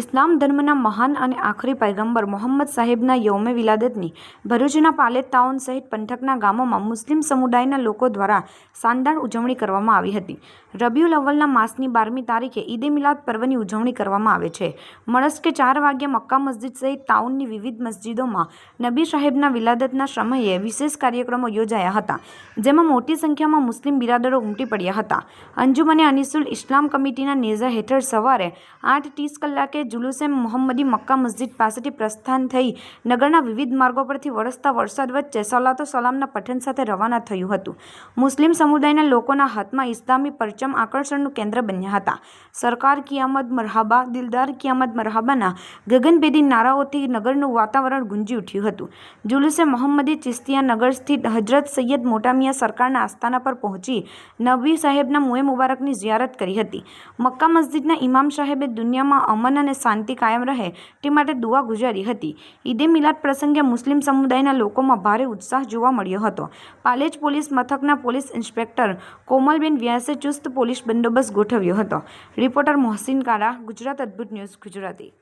ઇસ્લામ ધર્મના મહાન અને આખરી પૈગંબર મોહમ્મદ સાહેબના યૌમે વિલાદતની ભરૂચના પાલેત ટાઉન સહિત પંથકના ગામોમાં મુસ્લિમ સમુદાયના લોકો દ્વારા શાનદાર ઉજવણી કરવામાં આવી હતી. રબિયુલ અવ્વલના માસની બારમી તારીખે ઈદે મિલાદ પર્વની ઉજવણી કરવામાં આવે છે. મળસ્કે ચાર વાગ્યે મક્કા મસ્જિદ સહિત ટાઉનની વિવિધ મસ્જિદોમાં નબી સાહેબના વિલાદતના સમયે વિશેષ કાર્યક્રમો યોજાયા હતા, જેમાં મોટી સંખ્યામાં મુસ્લિમ બિરાદરો ઉમટી પડ્યા હતા. અંજુમને અનિસુલ ઇસ્લામ કમિટીના નેજા હેઠળ સવારે આઠ ત્રીસ કલાકે જુલુસે મોહમ્મદી મક્કા મસ્જિદ પાસેથી પ્રસ્થાન થઈ નગરના વિવિધ માર્ગો પરથી વરસતા વરસાદ વચ્ચે સલાતો સલામના પઠન સાથે રવાના થયું હતું. મુસ્લિમ સમુદાયના લોકોના હાથમાં ઇસ્લામી પરચમ આકર્ષણનું કેન્દ્ર બન્યા હતા. સરકાર કિયામત મરહાબા, દિલદાર કિયામત મરહાબાના ગગનભેદી નારાઓથી નગરનું વાતાવરણ ગુંજી ઉઠ્યું હતું. જુલુસે મોહમ્મદી ચિસ્તિયા નગર સ્થિત હજરત સૈયદ મોટામિયા સરકારના આસ્થાના પર પહોંચી નબી સાહેબના મુએ મુબારકની ઝિયારત કરી હતી. મક્કા મસ્જિદના ઇમામ સાહેબે દુનિયામાં અમન અને શાંતિ કાયમ રહે તે માટે દુઆ ગુજારી હતી. ઈદે મિલાદ પ્રસંગે મુસ્લિમ સમુદાયના લોકોમાં ભારે ઉત્સાહ જોવા મળ્યો હતો. પાલેજ પોલીસ મથકના પોલીસ ઇન્સ્પેક્ટર કોમલબેન વ્યાસે ચુસ્ત પોલીસ બંદોબસ્ત ગોઠવ્યો હતો. રિપોર્ટર મોહસિન કારા, ગુજરાત અદ્ભુત ન્યૂઝ, ગુજરાતી.